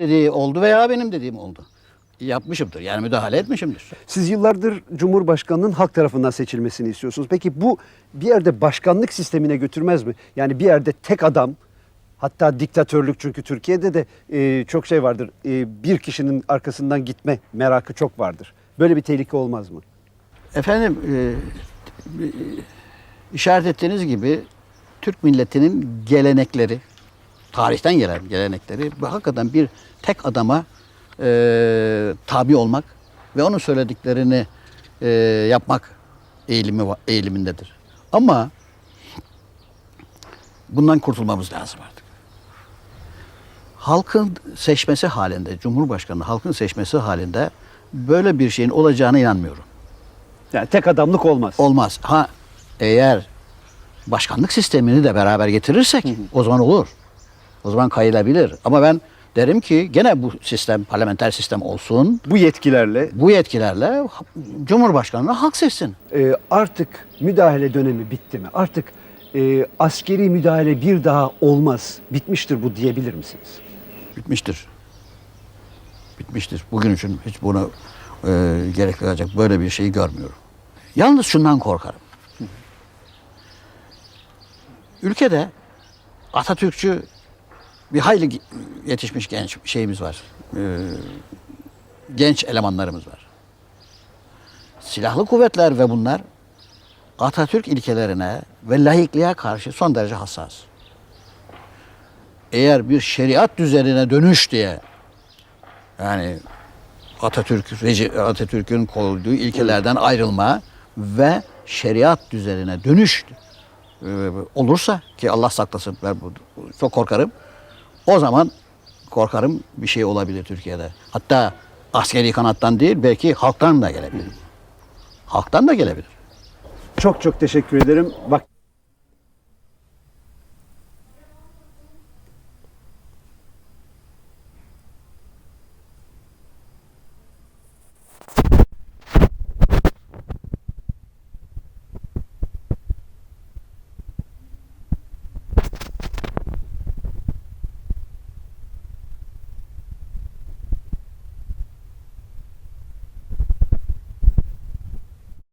dediği oldu veya benim dediğim oldu. Yapmışımdır. Yani müdahale etmişimdir. Siz yıllardır Cumhurbaşkanı'nın halk tarafından seçilmesini istiyorsunuz. Peki bu bir yerde başkanlık sistemine götürmez mi? Yani bir yerde tek adam hatta diktatörlük çünkü Türkiye'de de e, çok şey vardır. E, bir kişinin arkasından gitme merakı çok vardır. Böyle bir tehlike olmaz mı? Efendim e, e, işaret ettiğiniz gibi Türk milletinin gelenekleri, tarihten gelen gelenekleri bu hakikaten bir tek adama e, tabi olmak ve onun söylediklerini e, yapmak eğilimi eğilimindedir. Ama bundan kurtulmamız lazım artık. Halkın seçmesi halinde, Cumhurbaşkanı halkın seçmesi halinde böyle bir şeyin olacağına inanmıyorum. Yani tek adamlık olmaz. Olmaz. Ha eğer başkanlık sistemini de beraber getirirsek o zaman olur. O zaman kayılabilir. Ama ben derim ki gene bu sistem parlamenter sistem olsun. Bu yetkilerle Bu yetkilerle Cumhurbaşkanı'nı halk seçsin. e, artık müdahale dönemi bitti mi? Artık e, askeri müdahale bir daha olmaz. Bitmiştir bu diyebilir misiniz? Bitmiştir. Bitmiştir. Bugün için hiç bunu e, gerektirecek böyle bir şeyi görmüyorum. Yalnız şundan korkarım. Ülkede Atatürkçü bir hayli yetişmiş genç şeyimiz var. E, genç elemanlarımız var. Silahlı kuvvetler ve bunlar Atatürk ilkelerine ve laikliğe karşı son derece hassas eğer bir şeriat düzenine dönüş diye yani Atatürk Atatürk'ün koyduğu ilkelerden ayrılma ve şeriat düzenine dönüş e, olursa ki Allah saklasın ben bu- çok korkarım. O zaman korkarım bir şey olabilir Türkiye'de. Hatta askeri kanattan değil belki halktan da gelebilir. Halktan da gelebilir. Çok çok teşekkür ederim. Bak